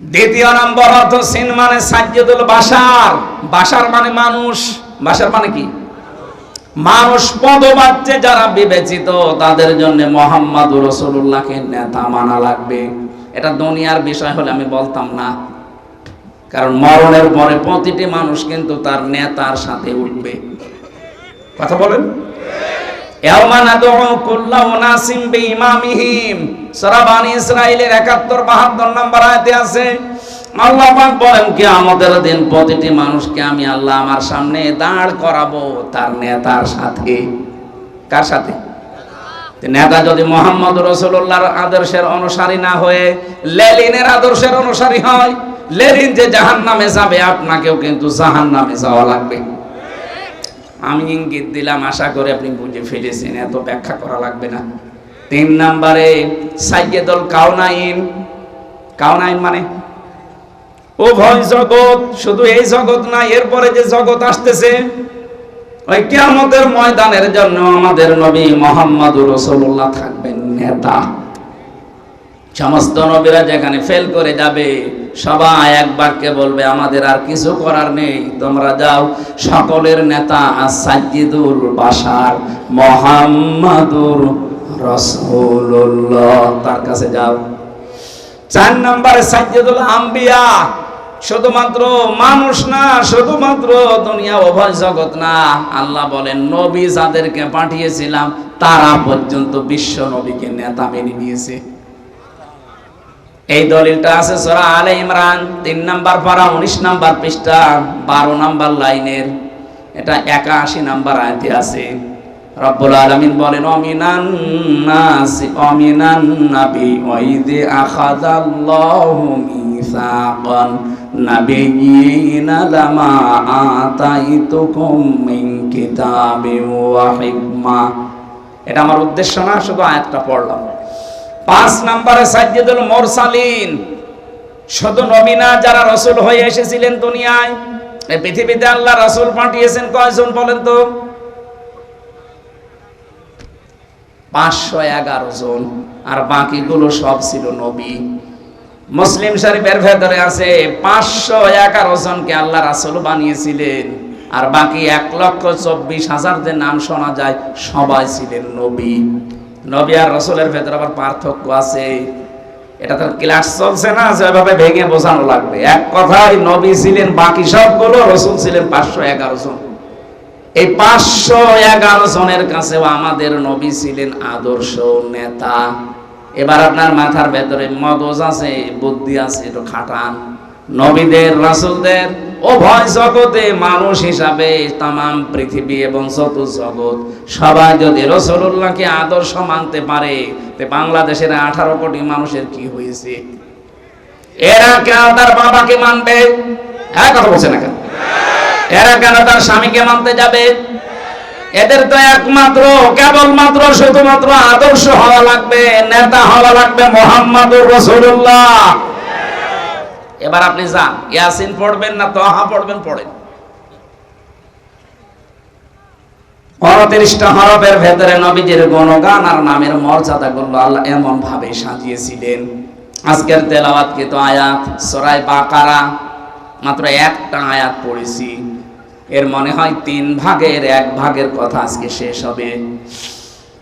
দ্বিতীয় নম্বর অর্থ সিন মানে সাজ্জেদুল বাসার বাসার মানে মানুষ। বাসার মানে কি? মানুষ পদবাচ্যে যারা বিবেচিত, তাদের জন্য মোহাম্মদ রসুল্লাহকে নেতা মানা লাগবে। এটা দুনিয়ার বিষয় হলে আমি বলতাম না। কারণ মরণের পরে প্রতিটি মানুষ কিন্তু তার নেতার সাথে উঠবে। কথা বলেন। ইয়াওমা নাদউ কুল্লা উনাসিম বিইমামিহিম। সূরা বানি ইসরাইলের 71 72 নম্বর আছে প্রতিটি মানুষকে আমি আল্লাহ আমার সামনে দাঁড় করাবো তার নেতার সাথে। কার সাথে? নেতা যদি মোহাম্মদ রসুল্লাহর আদর্শের অনুসারী না হয়ে লেলিনের আদর্শের অনুসারী হয়, লেলিন যে জাহান নামে যাবে, আপনাকেও কিন্তু জাহান নামে যাওয়া লাগবে। আমি ইঙ্গিত দিলাম, আশা করে আপনি বুঝে ফেলেছেন, এত ব্যাখ্যা করা লাগবে না। তিন নাম্বারে, সাইয়েদুল কাউনাইন কাউনাইন মানে? উভয় জগৎ, শুধু এই জগৎ না, এরপরে যে জগৎ আসতেছে, ওই কিয়ামতের ময়দানের জন্য আমাদের নবী মোহাম্মদ রাসূলুল্লাহ থাকবেন নেতা। সমস্ত নবীরা যেখানে ফেল করে যাবে, সবাই একবারকে বলবে, আমাদের আর কিছু করার নেই, তোমরা যাও। সকলের নেতা সাজ্জিদুল বাসার মোহাম্মদুর রসুল্লাহ তার কাছে যাও। চার নম্বরে সাজ্জিদুল আম্বিয়া, শুধুমাত্র মানুষ না, শুধুমাত্র দুনিয়া অভয় জগৎ না। আল্লাহ বলেন, নবী যাদেরকে পাঠিয়েছিলাম, তারা পর্যন্ত বিশ্ব নবীকে নেতা মেনে নিয়েছে। এই দলিলটা আছে সূরা আলে ইমরান, তিন নাম্বার পারা, উনিশ নাম্বার পৃষ্ঠা, বারো নাম্বার লাইনের। এটা একাশি নাম্বার আয়াতে আছে। রব্বুল আলামিন বলেন, অমিনান নাসি, অমিনান নাবি, ওয়াইদে আখাযাল্লাহু মিসাকান নাবিয়িনা লামা আতাইতুকুম মিন কিতাবিন ওয়া হিকমা। এটা আমার উদ্দেশ্য না, শুধু আয়াতটা পড়লাম। পাঁচ নম্বরে সাজ্জেদুল মোরসালিন। শুধু নবীনা, যারা রসুল হয়ে এসেছিলেন দুনিয়ায় পৃথিবীতে আল্লাহ রসুল পাঠিয়েছেন কয়জন বলেন তো? পাঁচশো এগারো জন, আর বাকিগুলো সব ছিল নবী। মুসলিম শরীফের ভেতরে আছে পাঁচশো এগারো জনকে আল্লাহ রাসুল বানিয়েছিলেন, আর বাকি এক লক্ষ চব্বিশ হাজার যে নাম শোনা যায়, সবাই ছিলেন নবী। নবী আর রসুলের ভেতরে আবার পার্থক্য আছে। এটা তো ক্লাস চলছে না যেভাবে ভেঙে বোঝানো লাগবে। এক কথায় নবী ছিলেন বাকি সবগুলো, রসুল ছিলেন পাঁচশো এগারো জন। এই পাঁচশো এগারো জনের কাছেও আমাদের নবী ছিলেন আদর্শ নেতা। এবার আপনার মাথার ভেতরে মগজ আছে, বুদ্ধি আছে, একটু খাটান। নবীদের, রাসুলদের উভয় জগতে মানুষ হিসাবে তাম পৃথিবী এবং যত জগৎ, সবাই যদি রসুল্লাহকে আদর্শ মানতে পারে, তে বাংলাদেশের আঠারো কোটি মানুষের কি হয়েছে? এরা কেন তার বাবাকে মানবে? হ্যাঁ কথা বলছে না কেন? এরা কেন তার স্বামীকে মানতে যাবে? এদের তো একমাত্র, কেবলমাত্র শুধুমাত্র আদর্শ হওয়া লাগবে, নেতা হওয়া লাগবে মোহাম্মদুর রসুল্লাহ এবার আপনি যান। ইয়াসিন পড়বেন না তহা পড়বেন, পড়েন। উনত্রিশটা হরফের ভেতরে নবীজির গণগান আর নামের মর্যাদা আল্লাহ এমন ভাবে সাজিয়েছিলেন। আজকের তেলাওয়াত আয়াত? সরাই বাকারা। মাত্র একটা আয়াত পড়েছি। এর মনে হয় তিন ভাগের এক ভাগের কথা আজকে শেষ হবে।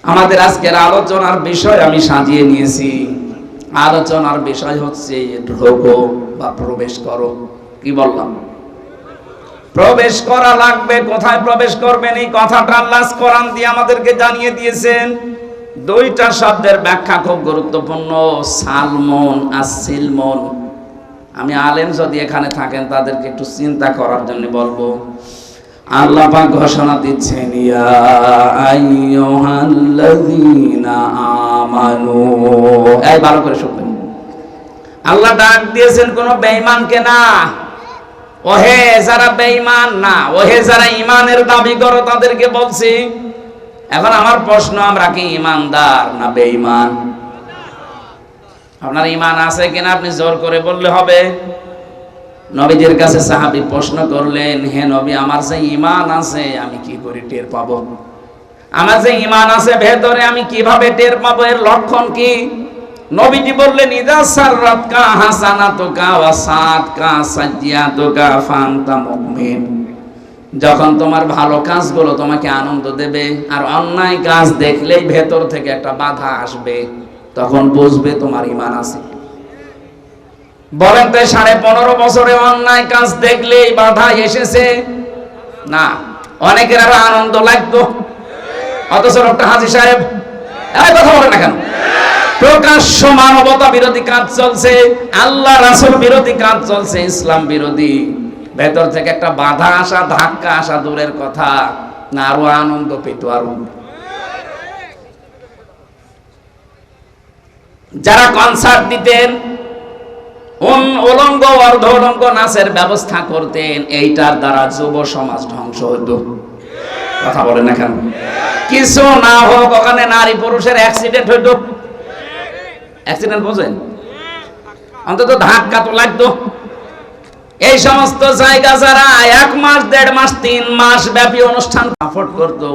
আমাদের আজকের আলোচনার বিষয় আমি সাজিয়ে নিয়েছি। আলোচনার বিষয় হচ্ছে ঢোকো বা প্রবেশ করো। কি বললাম? প্রবেশ করা লাগবে। কোথায় প্রবেশ করবেন? এই কথাটা আল্লাহ কোরআন দিয়ে আমাদেরকে জানিয়ে দিয়েছেন। দুইটা শব্দের ব্যাখ্যা খুব গুরুত্বপূর্ণ। সালমন আর সিলমন আমি আলেম যদি এখানে থাকেন, তাদেরকে একটু চিন্তা করার জন্য বলব। আল্লাহ পাক ঘোষণা দিচ্ছেন, ইয়া আইয়ুহাল্লাযীনা আমানু। এই ভালো করে শুনবেন। আল্লাহ ডাক দিয়েছেন কোন বেঈমানকে না। ওহে যারা বেঈমান না, ওহে যারা ইমানের দাবি করো তাদেরকে বলছি, এখন আমার প্রশ্ন, আমরা কি ইমানদার না বেঈমান? আপনার ইমান আছে কিনা আপনি জোর করে বললে হবে। নবীজির কাছে সাহাবি প্রশ্ন করলেন, হে নবী, আমার যে ইমান আছে আমি কি করে টের পাবো? আমার যে ইমান আছে ভেতরে আমি কীভাবে টের পাবো? এর লক্ষণ কি? নবীজি বললেন, ইদা সাররাত কা হাসানাতু কা ওয়া সাত কা সাজিয়াতু কা ফান্তা মুমিন। যখন তোমার ভালো কাজগুলো তোমাকে আনন্দ দেবে আর অন্যায় কাজ দেখলেই ভেতর থেকে একটা বাধা আসবে, তখন বুঝবে তোমার ইমান আছে। বলেন তো সাড়ে পনেরো বছরে অন্যায় কাজ দেখলেই বাধা এসেছে? না, অনেকের আরও আনন্দ লাগতো। অথচ ডক্টর হাজি সাহেব, এই কথা বলে না কেন? প্রকাশ্য মানবতা বিরোধী কাজ চলছে, আল্লাহ রাসূল বিরোধী কাজ চলছে, ইসলাম বিরোধী। ভেতর থেকে একটা বাধা আসা, ধাক্কা আসা দূরের কথা, না আরও আনন্দ পেত আরও। যারা কনসার্ট দিতেন উলঙ্গ অর্ধ উলঙ্গ নাচের ব্যবস্থা করতেন, এইটার দ্বারা যুব সমাজ ধ্বংস হতো। কথা বলে না কেন? কিছু না হোক, ওখানে নারী পুরুষের অ্যাক্সিডেন্ট হইতো। অ্যাক্সিডেন্ট বোঝেন? অন্তত ধাক্কা তো লাগতো। এই সমস্ত জায়গা যারা এক মাস, দেড় মাস, তিন মাস ব্যাপী অনুষ্ঠান সাপোর্ট করতো,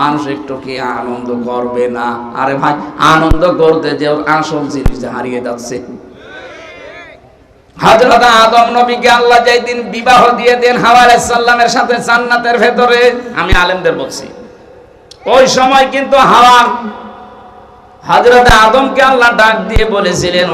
মানুষ একটু কি আনন্দ করবে না? আরে ভাই, আনন্দ করতে যে আসল জিনিস হারিয়ে যাচ্ছে। হযরত আদম নবীকে আল্লাহ যেই বিবাহ দিয়ে দেন, হাওয়া আলাইহিস সাথে জান্নাতের ভেতরে, আমি আলেমদের বলছি, ওই সময় কিন্তু হাওয়া হযরত আদমকে আল্লাহ ডাক দিয়ে বলেছিলেন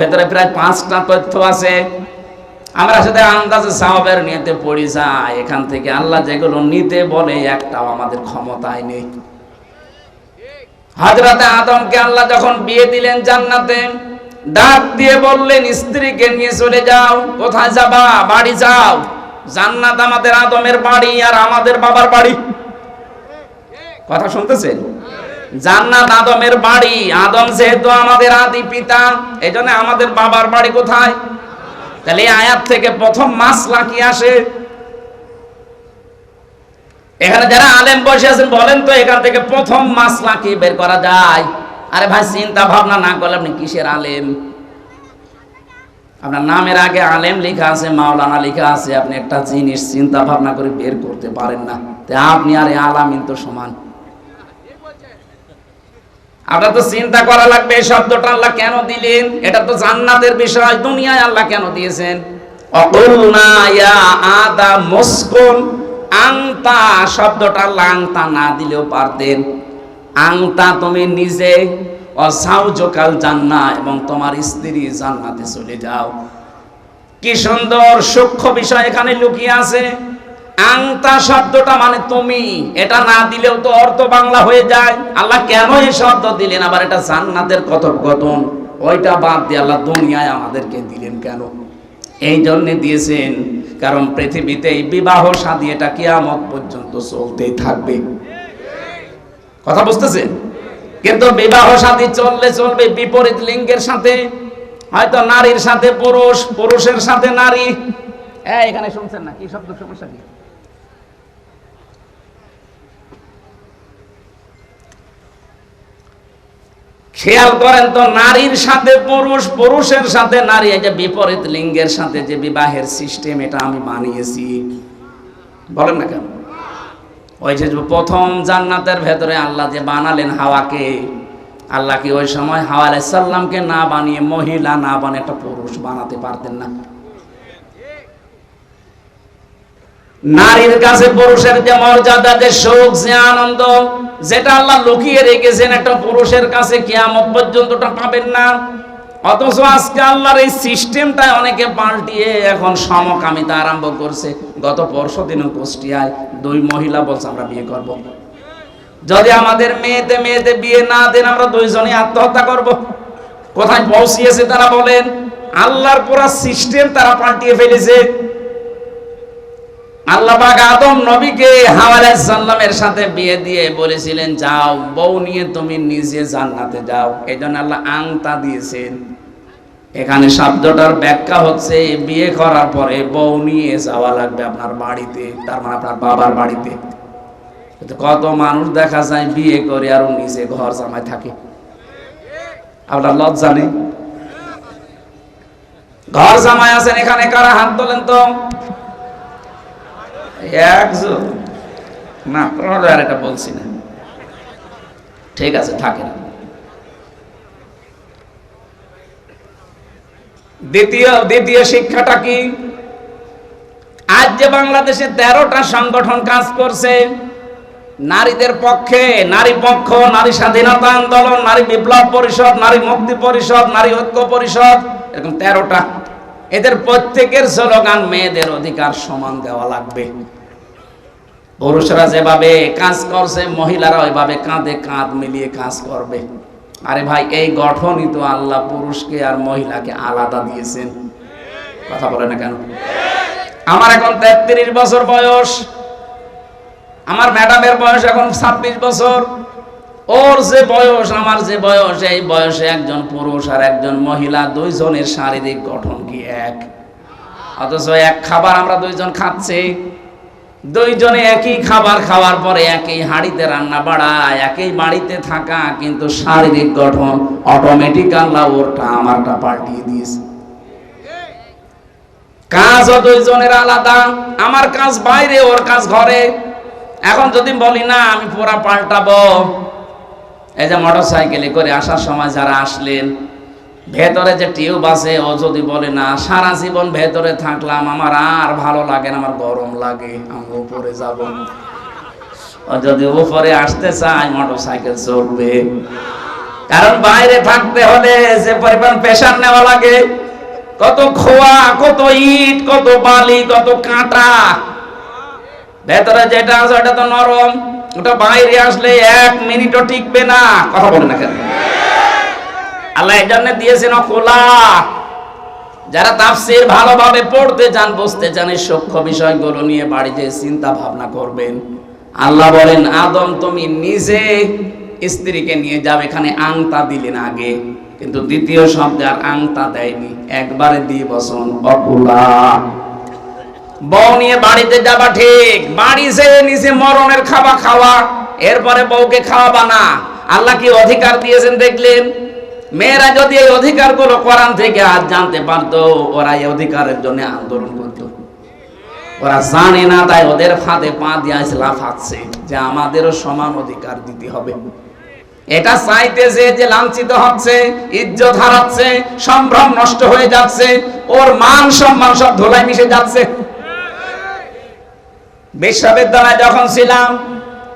ভেতরে প্রায় পাঁচটা তথ্য আছে। আমরা সাথে আন্দাজে নিতে পড়ি এখান থেকে আল্লাহ যেগুলো নিতে বলে, একটাও আমাদের ক্ষমতায় নেই। হাজরাতে আদমকে আল্লাহ যখন বিয়ে দিলেন জান্নাতে, ডাক দিয়ে বললেন, স্ত্রীকে নিয়ে চলে যাও, কোথায় যাবা? বাড়ি যাও। জান্নাত আমাদের আদমের বাড়ি আর আমাদের বাবার বাড়ি। কথা শুনতেছেন? জান্নাত আদমের বাড়ি। আদম যেহেতু আমাদের আদি পিতা এই জন্য আমাদের বাবার বাড়ি কোথায়? তাহলে আয়াত থেকে প্রথম মাসলা কি আসে? এখানে যারা আলেম বসে আছেন, বলেন তো এখান থেকে প্রথম মাসলা কি বের করা যায়? আরে ভাই, চিন্তা ভাবনা না করলে আপনি কিসের আলেম? আপনার নামের আগে আলেম লেখা আছে, মাওলানা লেখা আছে, আপনি একটা জিনিস চিন্তা ভাবনা করে বের করতে পারেন না। আপনি আর আলামিন তো সমান। আপনার তো চিন্তা করা লাগবে, এই শব্দটা আল্লাহ কেন দিলেন? এটা তো জান্নাতের বিষয়, দুনিয়ায় আল্লাহ কেন দিয়েছেন? অকুলনা ইয়া আদা মুসকুন আংতা শব্দটা লাংতা না দিলেও পারতেন। আংতা তুমি নিজে অসাউজকাল জান্না এবং তোমার স্ত্রী জান্নাতে চলে যাও। কি সুন্দর সূক্ষ্ম বিষয় এখানে লুকিয়ে আছে। আংতা শব্দটা মানে তুমি, এটা না দিলেও তো অর্থ বাংলা হয়ে যায়। আল্লাহ কেন এই শব্দ দিলেন? আবার এটা জান্নাতের কথোপকথন। ওইটা বাদ দিয়ে আল্লাহ দুনিয়ায় আমাদেরকে দিলেন কেন? এই জন্যে দিয়েছেন কারণ পৃথিবীতে এই বিবাহ সাদী এটা কিয়ামত পর্যন্ত চলতেই থাকবে। কথা বুঝতেছেন? কিন্তু বিবাহ শাদী চললে চলবে বিপরীত লিঙ্গের সাথে, হয়তো নারীর সাথে পুরুষ, পুরুষের সাথে নারী। এখানে শুনছেন না? কি শব্দ, সমস্যা কি? খেয়াল করেন তো, নারীর সাথে পুরুষ, পুরুষের সাথে নারী, এই যে বিপরীত লিঙ্গের সাথে যে বিবাহের সিস্টেম, এটা আমি বানিয়েছি বলেন না কেন? ওই যে প্রথম জান্নাতের ভেতরে আল্লাহ যে বানালেন হাওয়াকে, আল্লাহ কি ওই সময় হাওয়া আলাইসাল্লামকে না বানিয়ে মহিলা না বানিয়ে একটা পুরুষ বানাতে পারতেন না? নারীর কাছে পুরুষের যে মর্যাদা, যে সুখ, যে আনন্দ, যেটা আল্লাহ লুকিয়ে রেখেছেন একটা পুরুষের কাছে কিয়ামত পর্যন্তটা পাবেন না অথচ আজকে আল্লাহর এই সিস্টেমটা অনেকে পাল্টিয়ে এখন সমকামিতা আরম্ভ করছে গত পরশু কুষ্টিয়ায় দুই মহিলা বলছে, আমরা বিয়ে করব। যদি আমাদের মেয়েতে মেয়েতে বিয়ে না দেন, আমরা দুইজনে আত্মহত্যা করব। কোথায় পৌঁছিয়েছে তারা বলেন, আল্লাহর পুরা সিস্টেম তারা পাল্টিয়ে ফেলেছে আল্লাহ পাক আদম নবীকে হাওয়া সাল্লামের সাথে বিয়ে দিয়ে বলেছিলেন, যাও, বউ নিয়ে তুমি নিজে জান্নাতে যাও। এই জন্য আল্লাহ আংতা দিয়েছেন। এখানে শব্দটার ব্যাখ্যা হচ্ছে, বিয়ে করার পরে বউ নিয়ে যাওয়া লাগবে আপনার বাড়িতে, তার মানে আপনার বাবার বাড়িতে। কত মানুষ দেখা যায় বিয়ে করে আর নিজে ঘর জামায় থাকে। আপনার লজ্জা নেই? ঘর জামাই আছেন এখানে কারা? হাত তোলেন তো। একজন। না আর এটা বলছি না। ঠিক আছে, থাকেন। দ্বিতীয় দ্বিতীয় শিক্ষাটা কি? আজ যে বাংলাদেশে তেরোটা সংগঠন কাজ করছে, নারীদের পক্ষে, নারী পক্ষ, নারী স্বাধীনতা আন্দোলন, নারী বিপ্লব পরিষদ, নারী মুক্তি পরিষদ, নারী ঐক্য পরিষদ, এরকম তেরোটা। এদের প্রত্যেকের স্লোগান, মেয়েদের অধিকার সমান দেওয়া লাগবে। পুরুষরা যেভাবে কাজ করছে মহিলারা ওইভাবে কাঁধে কাঁধ মিলিয়ে কাজ করবে। আরে ভাই, এই গঠনই তো আল্লাহ পুরুষকে আর মহিলাকে আলাদা দিয়েছেন। কথা বলে না কেন? আমার এখন তেত্রিশ বছর বয়স। আমার ম্যাডামের বয়স এখন ছাব্বিশ বছর। ওর যে বয়স, আমার যে বয়স, এই বয়সে একজন পুরুষ আর একজন মহিলা দুইজনের শারীরিক গঠন কি এক? অথচ এক খাবার আমরা দুইজন খাচ্ছি। দুইজনে একই খাবার খাওয়ার পরে একই হাঁড়িতে রান্না বাড়া একই বাড়িতে থাকা, কিন্তু শারীরিক গঠন অটোমেটিক আল্লাহ ওরটা, আমারটা পাল্টিয়ে দিয়েছে। কাজও দুইজনের আলাদা, আমার কাজ বাইরে, ওর কাজ ঘরে। এখন যদি বলি, না, আমি পুরা পাল্টাবো। এই যে মোটর সাইকেলে করে আসার সময় যারা আসলেন ভেতরে যে টিউব আছে, ও যদি বলে, না, সারা জীবন ভেতরে থাকলাম, আমার আর ভালো লাগে না, আমার গরম লাগে, আমি উপরে যাব ও যদি উপরে আসতে চায় মোটর সাইকেল চলবে। কারণ বাইরে থাকতে হলে যে পরিমাণ প্রেশার নেওয়া লাগে, কত খোয়া, কত ইট, কত বালি, কত কাঁটা। ভেতরে যেটা আছে, ওটা তো নরম, ওটা বাইরে আসলে এক মিনিটও টিকবে না। কথা বলে না কেন? আল্লাহ এই জন্য দিয়েছেন খোলা যারা তাফসির ভালোভাবে পড়তে চান, বুঝতে চান, এই সূক্ষ্ম বিষয়গুলো নিয়ে বাড়িতে চিন্তা ভাবনা করবেন। আল্লাহ বলেন, আদম, তুমি নিজে স্ত্রীকে নিয়ে যাবে এখানে আংতা দিলেন আগে, কিন্তু দ্বিতীয় শব্দে আর আংতা দেয়নি, একবারে দিয়ে বসন অকুলা বউ নিয়ে বাড়িতে যাবা ঠিক, বাড়ি যে নিজে মরণের খাওয়া খাওয়া, এরপরে বউকে খাওয়াবা না। আল্লাহ কি অধিকার দিয়েছেন দেখলেন? মেয়েরা যদি এই অধিকারগুলো কোরআন থেকে আজ জানতে পারতো, ওরা এই অধিকারের জন্য আন্দোলন করত। ওরা জানে না, তাই ওদের ফাঁদে পা দিয়ে লাফাচ্ছে যে আমাদেরও সমান অধিকার দিতে হবে। এটা চাইতেছে যে লাঞ্ছিত হচ্ছে, ইজ্জত হারাচ্ছে, সম্ভ্রম নষ্ট হয়ে যাচ্ছে, ওর মান সম্মান সব ধোলাই মিশে যাচ্ছে। বিশ্ববিদ্যালয়ে যখন ছিলাম,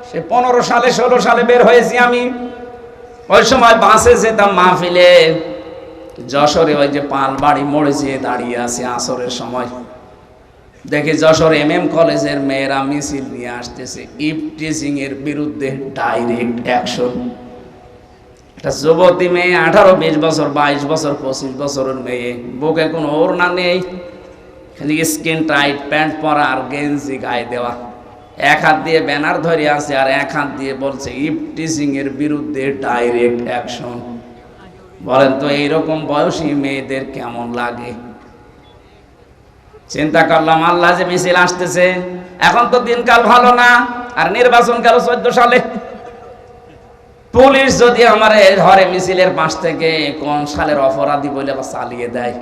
সে পনেরো সালে, ষোলো সালে বের হয়েছি আমি। ওই সময় বাসে যেতাম মাহফিলে। যশোরে ওই যে পাল বাড়ি মোড়ে যেয়ে দাঁড়িয়ে আছে আসরের সময়। দেখি যশোর এম এম কলেজের মেয়েরা মিছিল নিয়ে আসতেছে ইফটিজিং এর বিরুদ্ধে ডাইরেক্ট অ্যাকশন। একটা যুবতী মেয়ে, আঠারো, বিশ বছর, বাইশ বছর, পঁচিশ বছরের মেয়ে। বুকে কোনো ওর না নেই, খালি স্কিন টাইট প্যান্ট পরা আর গেঞ্জি গায়ে দেওয়া। এক হাত দিয়ে ব্যানার ধরে আছে আর এক হাত দিয়ে বলছে ইফটিজিং এর বিরুদ্ধে ডাইরেক্ট অ্যাকশন বলেন তো, এইরকম বয়সী মেয়েদের কেমন লাগে? চিন্তা করলাম, আল্লাহ যে মিছিল আসতেছে, এখন তো দিনকাল ভালো না, আর নির্বাচন গেল চোদ্দ সালে। পুলিশ যদি আমার ধরে মিছিলের পাশ থেকে কোন সালের অপরাধী বলে আবার চালিয়ে দেয়।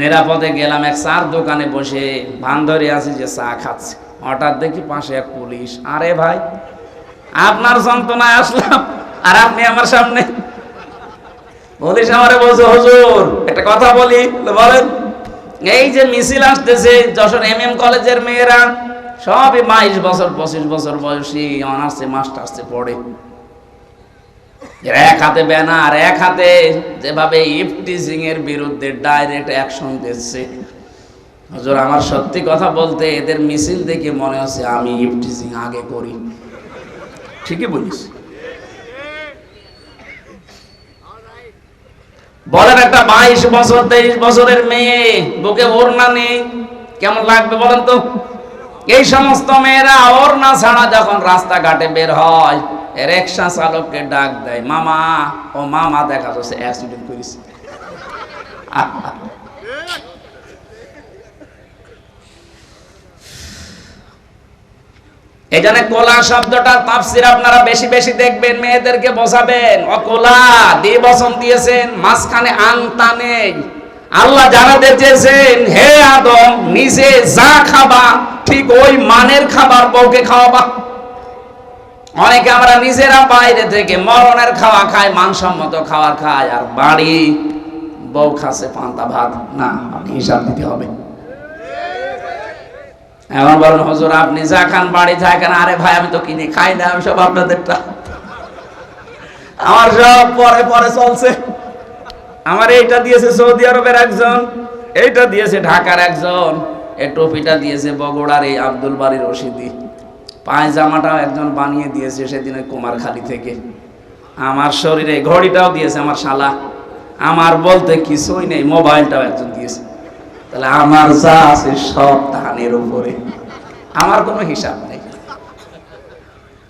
নিরাপদে গেলাম, এক চার দোকানে বসে ভান ধরে আছি যে চা খাচ্ছে। হঠাৎ দেখি পাশে এক পুলিশ। আরে ভাই, আপনার যন্ত্রণায় আসলাম আর আপনি আমার সামনে। পুলিশ আমারে বলছে, হুজুর, একটা কথা বলি বলেন, এই যে মিছিল আসতেছে, যশোর এম এম কলেজের মেয়েরা, সবই বাইশ বছর, পঁচিশ বছর বয়সী, অনার্সে, মাস্টার্সে পড়ে। এক হাতে ব্যানার, এক হাতে যেভাবে ইফটিজিং এর বিরুদ্ধে ডাইরেক্ট অ্যাকশন দিচ্ছে। হুজুর, আমার সত্যি কথা বলতে এদের মিছিল দেখে মনে হচ্ছে আমি ইফটিজিং আগে করি। ঠিকই বলিস। বলেন একটা বাইশ বছর, তেইশ বছরের মেয়ে, বুকে ওড়না নেই, কেমন লাগবে বলেন তো? এই সমস্ত মেয়েরা ওড়না ছাড়া যখন রাস্তাঘাটে বের হয় রিক্সা চালককে ডাক দেয়, মামা, ও মামা দেখা যাচ্ছে অ্যাক্সিডেন্ট করেছে জন্য কোলা শব্দটার তাফসির আপনারা বেশি বেশি দেখবেন, মেয়েদেরকে বোঝাবেন। অকোলা, দিয়ে বসন দিয়েছেন, মাঝখানে আংতা নেই। আল্লাহ জানাতে চেয়েছেন হে আদম, নিজে যা খাবা, ঠিক ওই মানের খাবার বউকে খাওয়াবা। অনেকে আমরা নিজেরা বাইরে থেকে মরণের খাওয়া খাই, মানসম্মত খাওয়া খাই, আর বাড়ি বউ খাসে পান্তা ভাত। না হিসাব দিতে হবে। এখন বলেন, হজুর, আপনি যা খান, বাড়ি থাকেন আরে ভাই, আমি তো কিনে খাই না, আমি সব আপনাদেরটা। আমার সব পরে পরে চলছে। আমার এইটা দিয়েছে সৌদি আরবের একজন, এইটা দিয়েছে ঢাকার একজন, এই টুপিটা দিয়েছে বগুড়ার এই আব্দুল বাড়ি রশিদি। পায়জামাটাও একজন বানিয়ে দিয়েছে সেদিন ওই কুমারখালী থেকে। আমার শরীরে ঘড়িটাও দিয়েছে আমার শালা। আমার বলতে কিছুই নেই, মোবাইলটাও একজন দিয়েছে। তাহলে আমার যা আছে সব ধানের উপরে। আমার কোনো হিসাব নেই।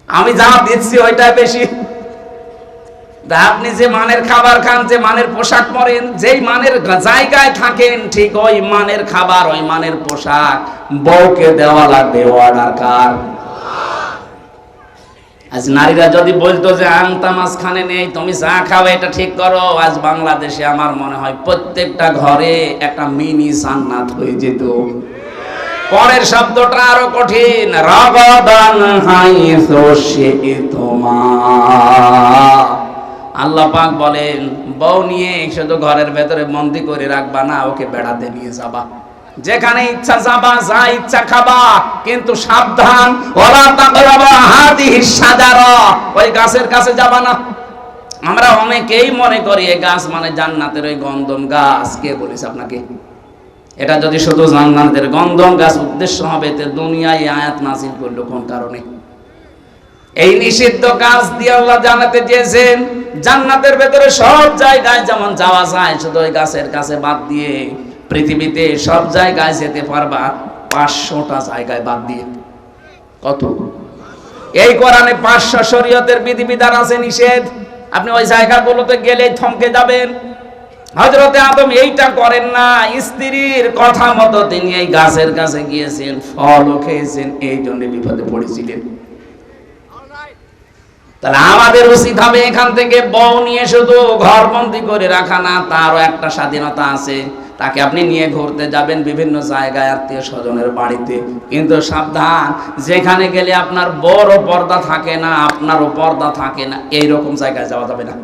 আমি যা দিচ্ছি ওইটা বেশি। আপনি যে মানের খাবার খান, যে মানের পোশাক পরেন, যেই মানের জায়গায় থাকেন, ঠিক ওই মানের খাবার, ওই মানের পোশাক বউকে দেওয়া লাগবে অর্ডার কার? আজ নারীরা যদি বলতো যে আংতা মাঝখানে নেই, তুমি চা খাও এটা ঠিক করো, আজ বাংলাদেশে আমার মনে হয় প্রত্যেকটা ঘরে একটা মিনি সান্নাত হয়ে যেত। পরের শব্দটা আরও কঠিন, রগদান হাই তোমার। আল্লাহ পাক বলেন, বউ নিয়ে শুধু ঘরের ভেতরে বন্দি করে রাখবা না, ওকে বেড়াতে নিয়ে যাবা। যেখানে ইচ্ছা যাবা, যা ইচ্ছা খাবা, কিন্তু সাবধান। ওলা তাকরাবা ওই গাছের কাছে যাবা না। আমরা অনেকেই মনে করি এই গাছ মানে জান্নাতের ওই গন্ধম গাছ। কে বলিস আপনাকে? এটা যদি শুধু জান্নাতের গন্ধম গাছ, উদ্দেশ্য হবে তে দুনিয়ায় আয়াত নাজিল করল কোন কারণে? এই নিষিদ্ধ কাজ দিয়ে আল্লাহ জানাতে চেয়েছেন জান্নাতের ভেতরে সব জায়গায় যেমন যাওয়া যায়, শুধু ওই গাছের কাছে বাদ দিয়ে পৃথিবীতে সব জায়গায় যেতে পারবা, পাঁচশোটা জায়গায় বাদ দিয়ে। কত? এই কোরআনে পাঁচশো শরীয়তের বিধিবিধান আছে নিষেধ। আপনি ওই জায়গাগুলোতে গেলে থমকে যাবেন। হজরতে আদম এইটা করেন না, স্ত্রীর কথা মতো তিনি এই গাছের কাছে গিয়েছেন, ফলও খেয়েছেন, এই জন্য বিপদে পড়েছিলেন। তাহলে আমাদের উচিত হবে এখান থেকে বউ নিয়ে শুধু ঘরবন্দি করে রাখা না, তারও একটা স্বাধীনতা আছে। তাকে আপনি নিয়ে ঘুরতে যাবেন বিভিন্ন জায়গায় আত্মীয় স্বজনের বাড়িতে। কিন্তু সাবধান, যেখানে গেলে আপনার বড় পর্দা থাকে না, আপনারও পর্দা থাকে না, এইরকম জায়গায় যাওয়া যাবে না।